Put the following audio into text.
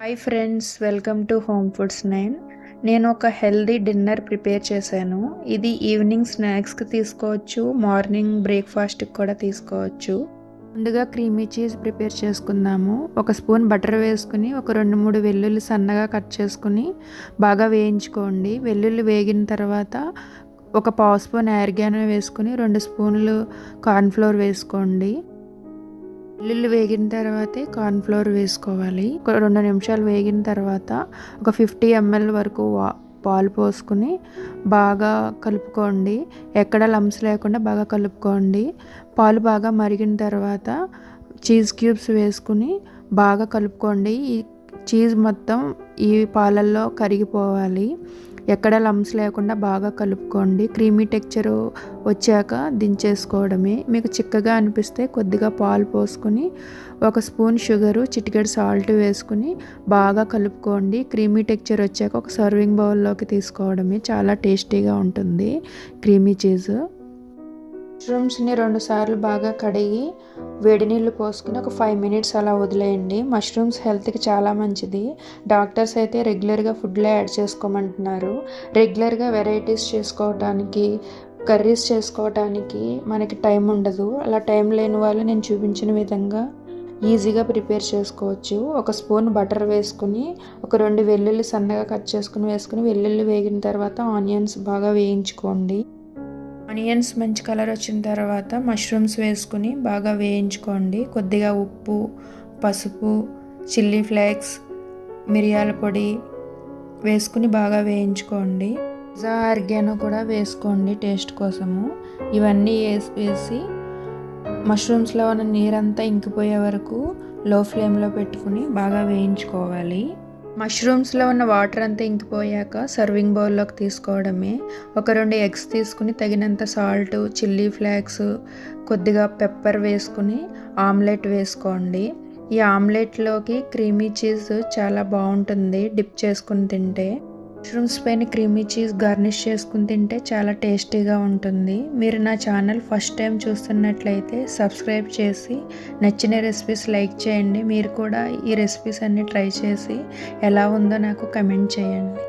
Hi friends welcome to home foods nine నేను ఒక healthy dinner prepare చేశాను. ఇది ఈవినింగ్ స్నాక్స్కి తీసుకోవచ్చు మార్నింగ్ బ్రేక్ఫాస్ట్కి కూడా తీసుకోవచ్చు. ముందుగా క్రీమీ చీజ్ ప్రిపేర్ చేసుకుందాము. ఒక స్పూన్ బటర్ వేసుకుని ఒక రెండు మూడు వెల్లుల్లి సన్నగా కట్ చేసుకుని బాగా వేయించుకోండి. వెల్లుల్లి వేగిన తర్వాత ఒక పావు స్పూన్ యార్గానో వేసుకుని రెండు స్పూన్లు కార్న్ఫ్లోర్ వేసుకోండి. వెల్లుల్లి వేగిన తర్వాతే కార్న్ఫ్లోర్ వేసుకోవాలి. ఒక రెండు నిమిషాలు వేగిన తర్వాత ఒక ఫిఫ్టీ ఎంఎల్ వరకు వా పాలు పోసుకుని బాగా కలుపుకోండి. ఎక్కడ లంప్స్ లేకుండా బాగా కలుపుకోండి. పాలు బాగా మరిగిన తర్వాత చీజ్ క్యూబ్స్ వేసుకుని బాగా కలుపుకోండి. ఈ చీజ్ మొత్తం ఈ పాలల్లో కరిగిపోవాలి. ఎక్కడ లమ్స్ లేకుండా బాగా కలుపుకోండి. క్రీమీ టెక్చర్ వచ్చాక దించేసుకోవడమే. మీకు చిక్కగా అనిపిస్తే కొద్దిగా పాలు పోసుకొని ఒక స్పూన్ షుగరు చిటికెడు సాల్ట్ వేసుకుని బాగా కలుపుకోండి. క్రీమీ టెక్చర్ వచ్చాక ఒక సర్వింగ్ బౌల్లోకి తీసుకోవడమే. చాలా టేస్టీగా ఉంటుంది క్రీమీ చీజ్. మష్రూమ్స్ని రెండు సార్లు బాగా కడిగి వేడి నీళ్ళు పోసుకుని ఒక ఫైవ్ మినిట్స్ అలా వదిలేయండి. మష్రూమ్స్ హెల్త్కి చాలా మంచిది. డాక్టర్స్ అయితే రెగ్యులర్గా ఫుడ్లో యాడ్ చేసుకోమంటున్నారు. రెగ్యులర్గా వెరైటీస్ చేసుకోవడానికి కర్రీస్ చేసుకోవడానికి మనకి టైం ఉండదు. అలా టైం లేని వాళ్ళు నేను చూపించిన విధంగా ఈజీగా ప్రిపేర్ చేసుకోవచ్చు. ఒక స్పూన్ బటర్ వేసుకుని ఒక రెండు వెల్లుల్లి సన్నగా కట్ చేసుకుని వేసుకుని వెల్లుల్లి వేగిన తర్వాత ఆనియన్స్ బాగా వేయించుకోండి. ఆనియన్స్ మంచి కలర్ వచ్చిన తర్వాత మష్రూమ్స్ వేసుకుని బాగా వేయించుకోండి. కొద్దిగా ఉప్పు పసుపు చిల్లీ ఫ్లేక్స్ మిరియాల పొడి వేసుకుని బాగా వేయించుకోండి. పిజ్జా ఆర్గానో కూడా వేసుకోండి టేస్ట్ కోసము. ఇవన్నీ వేసి వేసి మష్రూమ్స్లో ఉన్న నీరంతా ఇంకిపోయే వరకు లో ఫ్లేమ్లో పెట్టుకుని బాగా వేయించుకోవాలి. మష్రూమ్స్లో ఉన్న వాటర్ అంతా ఇంకిపోయాక సర్వింగ్ బౌల్లోకి తీసుకోవడమే. ఒక రెండు ఎగ్స్ తీసుకుని తగినంత సాల్ట్ చిల్లీ ఫ్లేక్స్ కొద్దిగా పెప్పర్ వేసుకుని ఆమ్లెట్ వేసుకోండి. ఈ ఆమ్లెట్లోకి క్రీమీ చీజ్ చాలా బాగుంటుంది డిప్ చేసుకుని తింటే. మష్రూమ్స్ పైన క్రీమీ చీజ్ గార్నిష్ చేసుకుని తింటే చాలా టేస్టీగా ఉంటుంది. మీరు నా ఛానల్ ఫస్ట్ టైం చూస్తున్నట్లయితే సబ్స్క్రైబ్ చేసి నచ్చిన రెసిపీస్ లైక్ చేయండి. మీరు కూడా ఈ రెసిపీస్ అన్ని ట్రై చేసి ఎలా ఉందో నాకు కమెంట్ చేయండి.